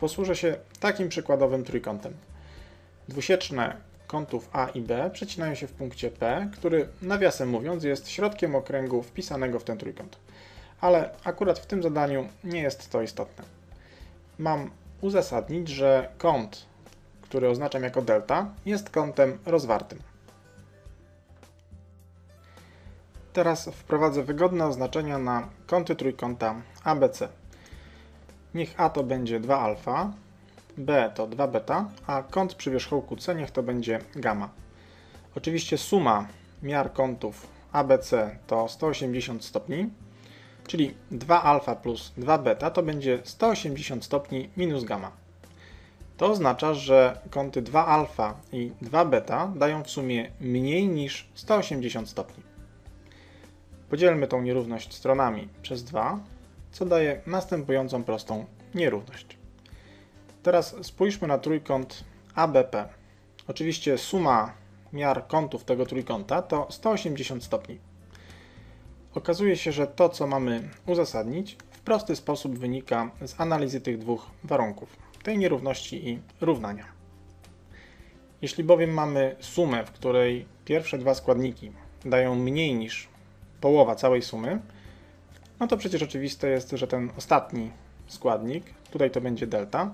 posłużę się takim przykładowym trójkątem. Dwusieczne kątów A i B przecinają się w punkcie P, który nawiasem mówiąc jest środkiem okręgu wpisanego w ten trójkąt. Ale akurat w tym zadaniu nie jest to istotne. Mam uzasadnić, że kąt, który oznaczam jako delta, jest kątem rozwartym. Teraz wprowadzę wygodne oznaczenia na kąty trójkąta ABC. Niech A to będzie 2 alfa, B to 2 beta, a kąt przy wierzchołku C niech to będzie gamma. Oczywiście suma miar kątów ABC to 180 stopni, czyli 2 alfa plus 2 beta to będzie 180 stopni minus gamma. To oznacza, że kąty 2 alfa i 2 beta dają w sumie mniej niż 180 stopni. Podzielmy tą nierówność stronami przez 2, co daje następującą prostą nierówność. Teraz spójrzmy na trójkąt ABP. Oczywiście suma miar kątów tego trójkąta to 180 stopni. Okazuje się, że to, co mamy uzasadnić, w prosty sposób wynika z analizy tych dwóch warunków, tej nierówności i równania. Jeśli bowiem mamy sumę, w której pierwsze dwa składniki dają mniej niż połowa całej sumy, no to przecież oczywiste jest, że ten ostatni składnik, tutaj to będzie delta,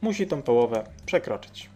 musi tą połowę przekroczyć.